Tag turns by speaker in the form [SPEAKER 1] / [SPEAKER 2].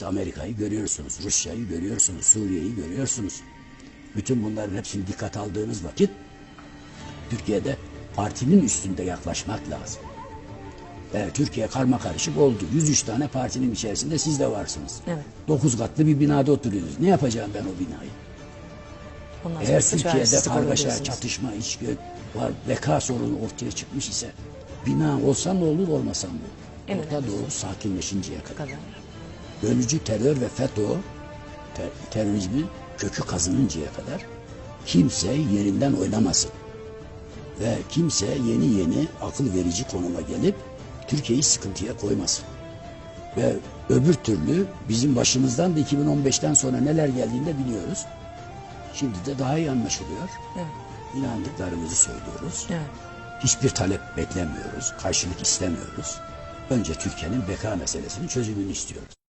[SPEAKER 1] İşte Amerika'yı görüyorsunuz, Rusya'yı görüyorsunuz, Suriye'yi görüyorsunuz. Bütün bunların hepsini dikkat aldığınız vakit Türkiye'de partinin üstünde yaklaşmak lazım. Evet, Türkiye karma karışık oldu. 103 tane partinin içerisinde siz de varsınız.
[SPEAKER 2] Evet.
[SPEAKER 1] 9 katlı bir binada oturuyorsunuz. Ne yapacağım ben o binayı?
[SPEAKER 2] Ondan
[SPEAKER 1] Eğer Türkiye'de kargaşa, çatışma, içki var, beka sorunu ortaya çıkmış ise bina olsa ne olur olmasa ne olur? Orta. Doğu sakinleşinceye kadar.
[SPEAKER 2] kadar.
[SPEAKER 1] Bölücü terör ve FETÖ ter- terörizmin kökü kazınıncaya kadar kimse yerinden oynamasın. Ve kimse yeni yeni akıl verici konuma gelip Türkiye'yi sıkıntıya koymasın. Ve öbür türlü bizim başımızdan da 2015'ten sonra neler geldiğini de biliyoruz. Şimdi de daha iyi anlaşılıyor.
[SPEAKER 2] Evet.
[SPEAKER 1] İnandıklarımızı söylüyoruz.
[SPEAKER 2] Evet.
[SPEAKER 1] Hiçbir talep beklemiyoruz. Karşılık istemiyoruz. Önce Türkiye'nin beka meselesinin çözümünü istiyoruz.